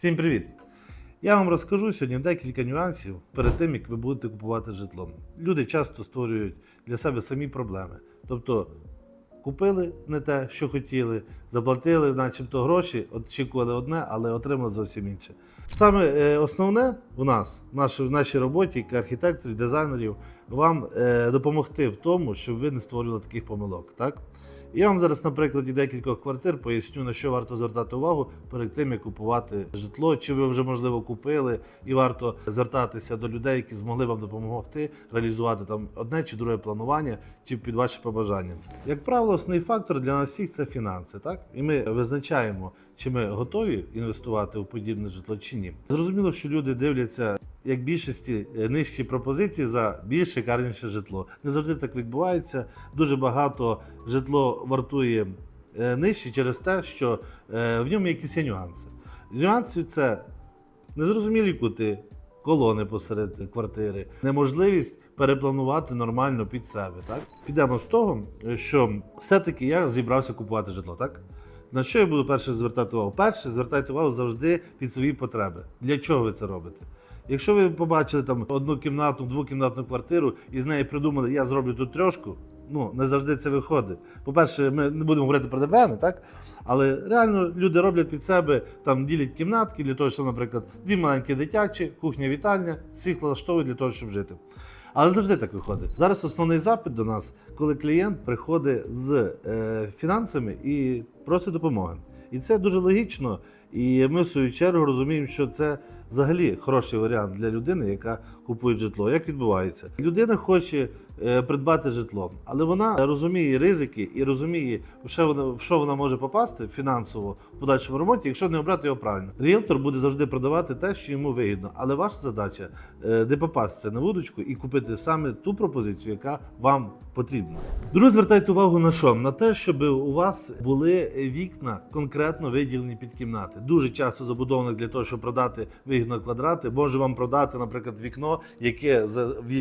Всім привіт! Я вам розкажу сьогодні декілька нюансів перед тим, як ви будете купувати житло. Люди часто створюють для себе самі проблеми. Тобто купили не те, що хотіли, заплатили, начебто гроші, очікували одне, але отримали зовсім інше. Саме е, основне у нас, в нашій, роботі, як архітекторів, дизайнерів, вам е, допомогти в тому, щоб ви не створювали таких помилок. Так? Я вам зараз на прикладі декількох квартир поясню, на що варто звертати увагу перед тим, як купувати житло, чи ви вже можливо купили, і варто звертатися до людей, які змогли вам допомогти реалізувати там одне чи друге планування, чи під ваші побажання. Як правило, основний фактор для нас всіх це фінанси, так? І ми визначаємо, чи ми готові інвестувати у подібне житло чи ні. Зрозуміло, що люди дивляться. Як більшості е, нижчі пропозиції за більш шикарніше житло. Не завжди так відбувається. Дуже багато житло вартує е, нижче через те, що е, в ньому якісь є нюанси. Нюанси це незрозумілі кути, колони посеред квартири, неможливість перепланувати нормально під себе. Так? Підемо з того, що все-таки я зібрався купувати житло, так? На що я буду перше звертати увагу? Перше, звертайте увагу завжди під свої потреби. Для чого ви це робите? Якщо ви побачили там одну кімнатну, двокімнатну квартиру і з неї придумали, я зроблю тут трьошку, ну не завжди це виходить. По-перше, ми не будемо говорити про ДБН, так? Але реально люди роблять під себе, там ділять кімнатки для того, щоб, наприклад, дві маленькі дитячі, кухня, вітальня, всіх влаштовують для того, щоб жити. Але завжди так виходить. Зараз основний запит до нас, коли клієнт приходить з е, фінансами і просить допомоги. І це дуже логічно. І ми в свою чергу розуміємо, що це взагалі хороший варіант для людини, яка купує житло. Як відбувається? Людина хоче е, придбати житло, але вона розуміє ризики і розуміє, в що вона, може попасти фінансово в подальшому ремонті, якщо не обрати його правильно. Ріелтор буде завжди продавати те, що йому вигідно. Але ваша задача е, не попастися на вудочку і купити саме ту пропозицію, яка вам потрібна. Друге, звертайте увагу на що? На те, щоб у вас були вікна конкретно виділені під кімнати. Дуже часто забудовник для того, щоб продати вигідно квадрати, може вам продати, наприклад, вікно, яке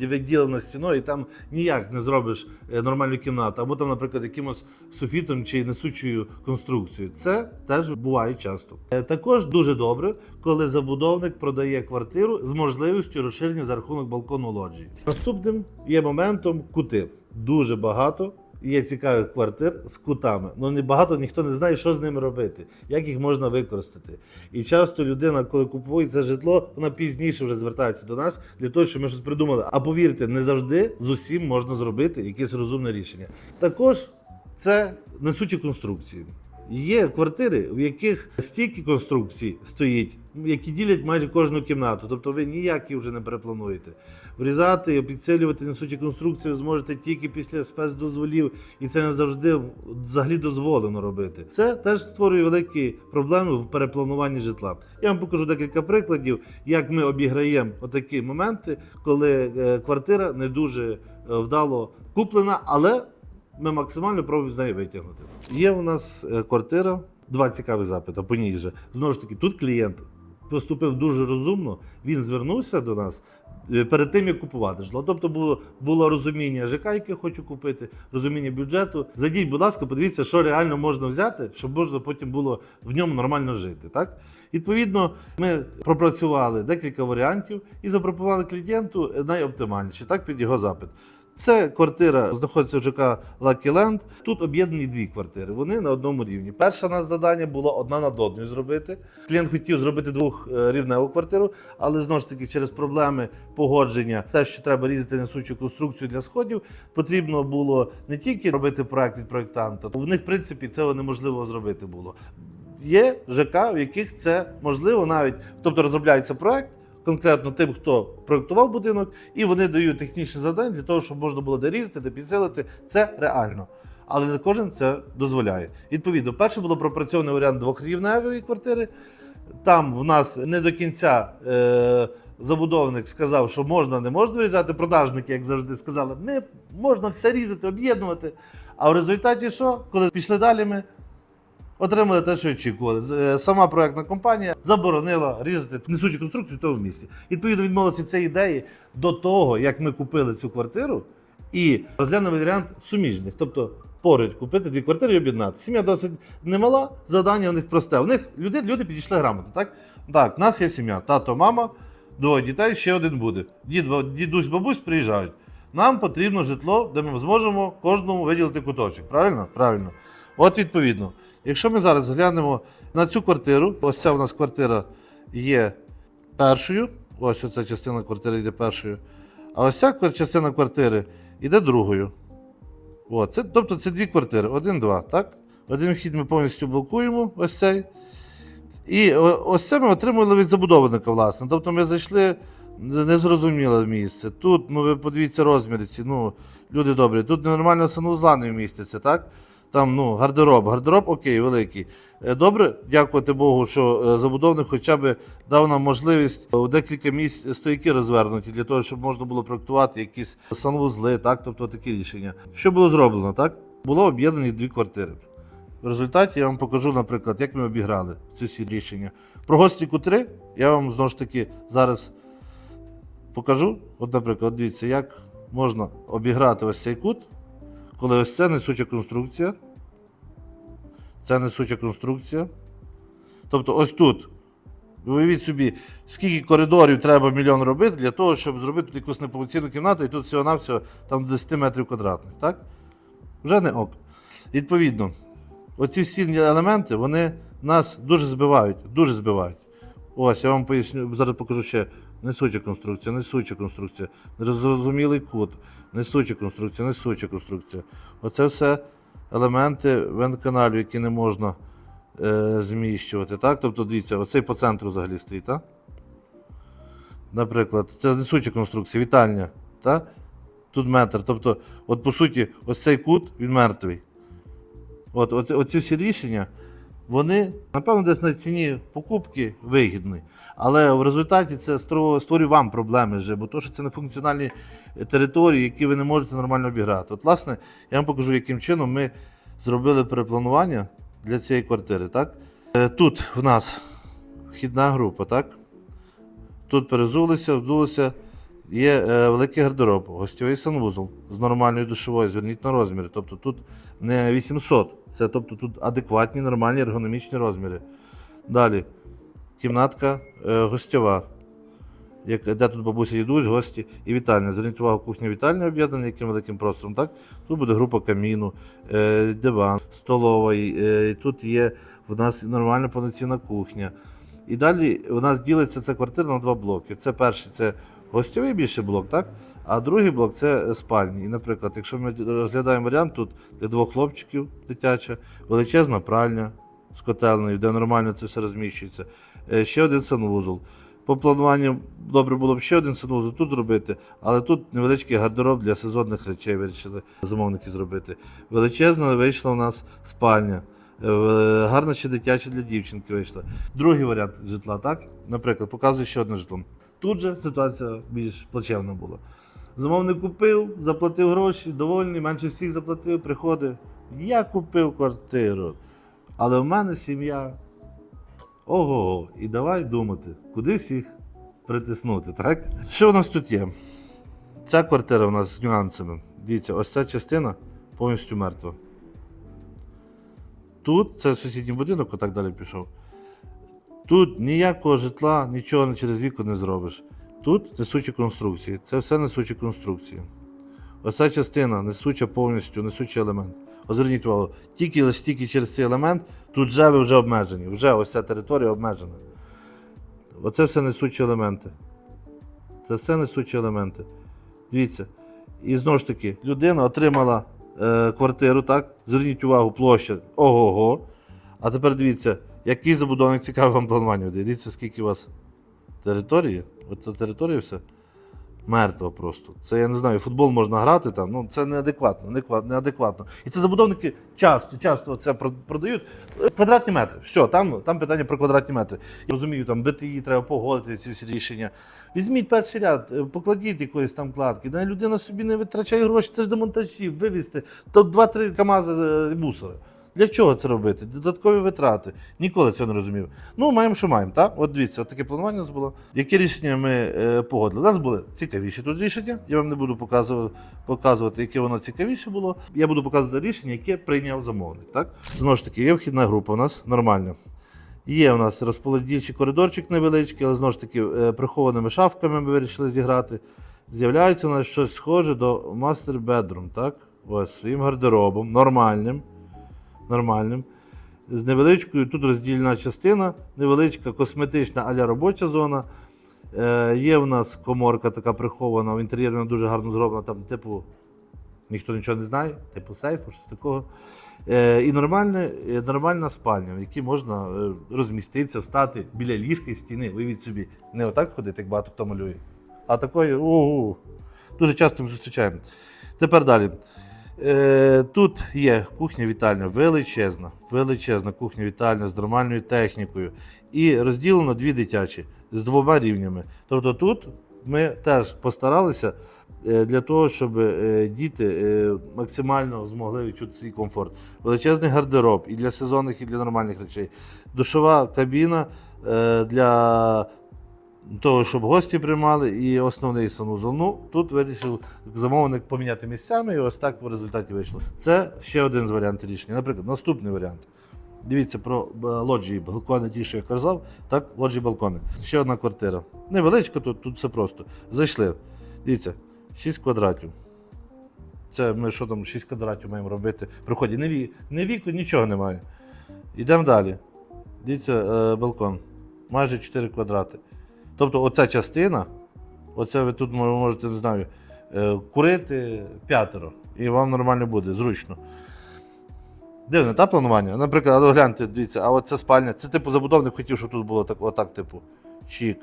відділено стіною, і там ніяк не зробиш е, нормальну кімнату, або там, наприклад, якимось суфітом чи несучою конструкцією. Це теж буває часто. Е, Також дуже добре, коли забудовник продає квартиру з можливістю розширення за рахунок балкону лоджії. Наступним є моментом кути. Дуже багато є цікавих квартир з кутами. але не багато ніхто не знає, що з ними робити, як їх можна використати. І часто людина, коли купує це житло, вона пізніше вже звертається до нас для того, щоб ми щось придумали. А повірте, не завжди з усім можна зробити якесь розумне рішення. Також це несучі конструкції. Є квартири, в яких стільки конструкцій стоїть, які ділять майже кожну кімнату. Тобто ви ніяк їх вже не переплануєте. Врізати і підсилювати несучі конструкції ви зможете тільки після спецдозволів, і це не завжди взагалі дозволено робити. Це теж створює великі проблеми в переплануванні житла. Я вам покажу декілька прикладів, як ми обіграємо отакі моменти, коли е, квартира не дуже е, вдало куплена, але ми максимально пробуємо з неї витягнути. Є у нас е, квартира, два цікаві запити по ній же. Знову ж таки, тут клієнт поступив дуже розумно, він звернувся до нас. е, Перед тим як купувати житло, тобто було, було розуміння ЖК, яке хочу купити, розуміння бюджету. Зайдіть, будь ласка, подивіться, що реально можна взяти, щоб можна потім було в ньому нормально жити. Так? Відповідно, ми пропрацювали декілька варіантів і запропонували клієнту найоптимальніші, так під його запит. Це квартира знаходиться в ЖК Lucky Land. Тут об'єднані дві квартири. Вони на одному рівні. Перше нас завдання було одна над одною зробити. Клієнт хотів зробити двохрівневу квартиру, але знову ж таки через проблеми погодження, те, що треба різати несучу конструкцію для сходів, потрібно було не тільки робити проект від проєктанта, в них, в принципі, це неможливо зробити було. Є ЖК, в яких це можливо навіть, тобто розробляється проект конкретно тим, хто проєктував будинок, і вони дають технічні завдання для того, щоб можна було де різати, де підсилити. Це реально. Але не кожен це дозволяє. Відповідно, перше було пропрацьований варіант двохрівневої квартири. Там в нас не до кінця е, забудовник сказав, що можна, не можна вирізати. Продажники, як завжди, сказали, не можна все різати, об'єднувати. А в результаті що? Коли пішли далі, ми отримали те, що очікували. Е, Сама проектна компанія заборонила різати несучу конструкцію в тому місці. Відповідно, відмовилися цієї ідеї до того, як ми купили цю квартиру, і розглянули варіант суміжних. Тобто поруч купити дві квартири і об'єднати. Сім'я досить немала, завдання у них просте. У них люди, люди підійшли грамотно. Так? Так, в нас є сім'я. Тато, мама, двоє дітей, ще один буде. Дід, дідусь, бабусь приїжджають. Нам потрібно житло, де ми зможемо кожному виділити куточок. Правильно? Правильно. От відповідно, якщо ми зараз глянемо на цю квартиру, ось ця у нас квартира є першою. Ось оця частина квартири йде першою. А ось ця частина квартири йде другою. От, це, тобто це дві квартири, один-два, так? Один вхід ми повністю блокуємо, ось цей. І ось це ми отримали від забудовника, власне. Тобто ми зайшли незрозуміле місце. Тут, ну ви подивіться розміри ці, ну, люди добрі, тут нормально санузла не вміститься, так? Там, ну, гардероб. Гардероб окей, великий. Е, Добре, дякувати Богу, що е, забудовник хоча б дав нам можливість у декілька місць стояки розвернуті для того, щоб можна було проектувати якісь санвузли, так, тобто такі рішення. Що було зроблено, так? Було об'єднані дві квартири. В результаті я вам покажу, наприклад, як ми обіграли ці всі рішення. Про гостріку 3 я вам знову ж таки зараз покажу. От, наприклад, дивіться, як можна обіграти ось цей кут, коли ось це несуча конструкція. Це несуча конструкція. Тобто ось тут. Уявіть собі, скільки коридорів треба мільйон робити для того, щоб зробити якусь неповноцінну кімнату, і тут всього-навсього там до 10 метрів квадратних. Так? Вже не ок. Відповідно, оці всі елементи вони нас дуже збивають, дуже збивають. Ось, я вам поясню, зараз покажу ще несуча конструкція, несуча конструкція, незрозумілий кут, несуча конструкція, несуча конструкція. Оце все елементи вентканалю, які не можна е, зміщувати. Так? Тобто, дивіться, оцей по центру взагалі стоїть, так? Наприклад, це несуча конструкція, вітальня. Так? Тут метр. Тобто, от по суті, ось цей кут, він мертвий. От, оці всі рішення, вони, напевно, десь на ціні покупки вигідні. Але в результаті це створює вам проблеми вже, бо то, що це не функціональні території, які ви не можете нормально обіграти. От, власне, я вам покажу, яким чином ми зробили перепланування для цієї квартири. Так? Е, Тут в нас вхідна група, так? Тут перезулися, вдулися. Є е, великий гардероб, гостьовий санвузол з нормальною душовою, зверніть на розміри. Тобто тут не 800, це тобто тут адекватні, нормальні ергономічні розміри. Далі кімнатка е, гостьова, як, де тут бабуся йдуть, гості і вітальня. Зверніть увагу, кухня вітальня об'єднана яким великим простором. Так? Тут буде група каміну, е, диван, столова. Е, тут є в нас нормальна повноцінна кухня. І далі у нас ділиться ця квартира на два блоки. Це перший це гостьовий більше блок, так? А другий блок це спальні. І, наприклад, якщо ми розглядаємо варіант, тут для двох хлопчиків дитяча, величезна пральня з котельною, де нормально це все розміщується. Е, Ще один санвузол. По плануванню добре було б ще один санвузол тут зробити, але тут невеличкий гардероб для сезонних речей вирішили замовники зробити. Величезна вийшла у нас спальня. Е, Гарна ще дитяча для дівчинки вийшла. Другий варіант житла, так? Наприклад, показую ще одне житло. Тут же ситуація більш плачевна була. Замовник купив, заплатив гроші, довольний, менше всіх заплатив, приходить. Я купив квартиру, але в мене сім'я. Ого, і давай думати, куди всіх притиснути, так? Що в нас тут є? Ця квартира у нас з нюансами. Дивіться, ось ця частина повністю мертва. Тут це сусідній будинок, отак далі пішов. Тут ніякого житла, нічого через вікон не зробиш. Тут несучі конструкції. Це все несучі конструкції. Оця частина несуча повністю, несучий елемент. От Зверніть увагу, тільки лише тільки через цей елемент, тут вже ви вже обмежені. Вже ось ця територія обмежена. Оце все несучі елементи. Це все несучі елементи. Дивіться. І знову ж таки, людина отримала е, квартиру, так? Зверніть увагу, площа. Ого-го. А тепер дивіться, який забудовник цікавий вам планування. Дивіться, скільки у вас території. Оця територія все мертва просто. Це я не знаю, футбол можна грати там. Ну це неадекватно, неадекватно. І це забудовники часто, часто це продають. Квадратні метри. Все, там, там питання про квадратні метри. Я розумію, там БТІ треба погодити ці всі рішення. Візьміть перший ряд, е, покладіть якоїсь там кладки. Людина собі не витрачає гроші, це ж демонтажі, вивезти, то 2-3 КАМАЗи е, мусора. Для чого це робити? Додаткові витрати. Ніколи цього не розумів. Ну, маємо, що маємо. Так? От дивіться, таке планування у нас було. Які рішення ми е, погодили? У нас були цікавіші тут рішення. Я вам не буду показувати, показувати, яке воно цікавіше було. Я буду показувати рішення, яке прийняв замовник. Так? Знову ж таки, є вхідна група у нас нормальна. Є у нас розподільчий коридорчик невеличкий, але знову ж таки е, прихованими шафками ми вирішили зіграти. З'являється у нас щось схоже до Bedroom, так? Ось своїм гардеробом, нормальним. Нормальним. З невеличкою, тут роздільна частина, невеличка косметична аля робоча зона. Е, є в нас коморка така прихована, в інтер'єрі вона дуже гарно зроблена, там, типу, ніхто нічого не знає, типу сейфу, щось такого. Е, і нормальне, е, нормальна спальня, в якій можна е, розміститися, встати біля ліжка і стіни. Уявіть собі, не отак ходити, як багато хто малює, а такої у дуже часто ми зустрічаємо. Тепер далі. Е, тут є кухня-вітальня величезна, величезна кухня-вітальня з нормальною технікою. І розділено дві дитячі з двома рівнями. Тобто тут ми теж постаралися е, для того, щоб е, діти максимально змогли відчути свій комфорт. Величезний гардероб і для сезонних, і для нормальних речей. Душова кабіна для того, щоб гості приймали, і основний санузел. Ну, тут вирішив замовник поміняти місцями, і ось так в результаті вийшло. Це ще один з варіантів рішення. Наприклад, наступний варіант. Дивіться про е, лоджії, балкони, ті, що я казав, так, лоджії балкони. Ще одна квартира. Невеличка тут, тут все просто. Зайшли. Дивіться, 6 квадратів. Це ми що там, 6 квадратів маємо робити. Приході, не, ві, не віку, нічого немає. Йдемо далі. Дивіться, е, балкон. Майже 4 квадрати. Тобто оця частина, оце ви тут можете, не знаю, е, курити п'ятеро. І вам нормально буде, зручно. Дивне, та планування? Наприклад, гляньте, дивіться, а оця спальня, це типу забудовник хотів, щоб тут було так, отак, типу, чік.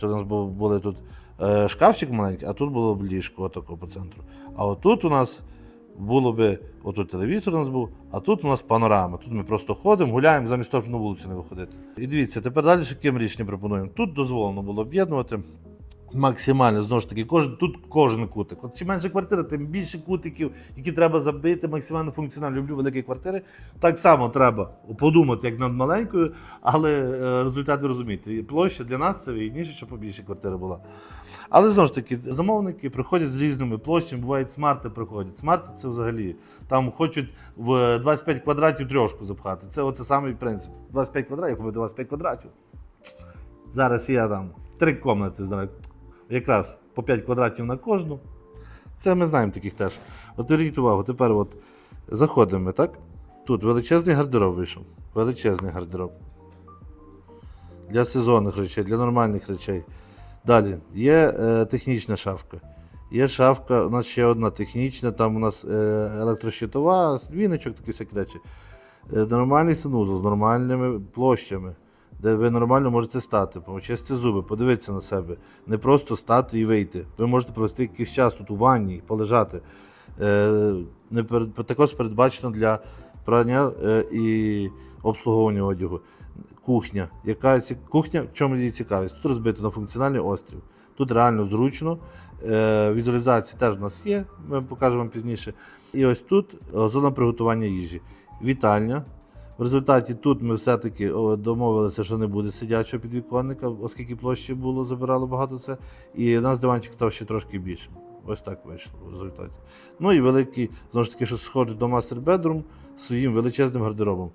Це у нас були тут е, шкафчик маленький, а тут було б ліжко отако по центру. А отут у нас було би, отут телевізор у нас був, а тут у нас панорама. Тут ми просто ходимо, гуляємо, замість того, щоб на вулицю не виходити. І дивіться, тепер далі яким рішенням пропонуємо. Тут дозволено було об'єднувати. Максимально знову ж таки, кожен, тут кожен кутик. От чим менше квартира, тим більше кутиків, які треба забити максимально функціонально. Люблю великі квартири. Так само треба подумати, як над маленькою, але е, результат ви розумієте. І площа для нас це вигідніше, щоб побільше квартира була. Але знову ж таки, замовники приходять з різними площами, бувають смарти приходять. Смарти це взагалі. Там хочуть в 25 квадратів трьошку запхати. Це оце самий принцип. 25 квадратів, купити 25 квадратів. Зараз я там три кімнати, зараз якраз по 5 квадратів на кожну. Це ми знаємо таких теж. От верніть увагу, тепер от заходимо, так? Тут величезний гардероб вийшов. Величезний гардероб. Для сезонних речей, для нормальних речей. Далі є е, технічна шафка. Є шафка, у нас ще одна технічна, там у нас е, електрощитова, віночок, такі всякі речі. Е, нормальний санузел з нормальними площами, де ви нормально можете стати, почистити зуби, подивитися на себе. Не просто стати і вийти. Ви можете провести якийсь час тут у ванні, полежати. Е, не також передбачено для прання е, і обслуговування одягу. Кухня. Яка кухня, в чому її цікавість? Тут розбито на функціональний острів. Тут реально зручно. Е, візуалізації теж у нас є, ми покажемо пізніше. І ось тут зона приготування їжі. Вітальня. В результаті тут ми все-таки домовилися, що не буде сидячого підвіконника, оскільки площі було, забирало багато це. І у нас диванчик став ще трошки більшим. Ось так вийшло в результаті. Ну і великий, знову ж таки, що схоже до мастер бедрум своїм величезним гардеробом.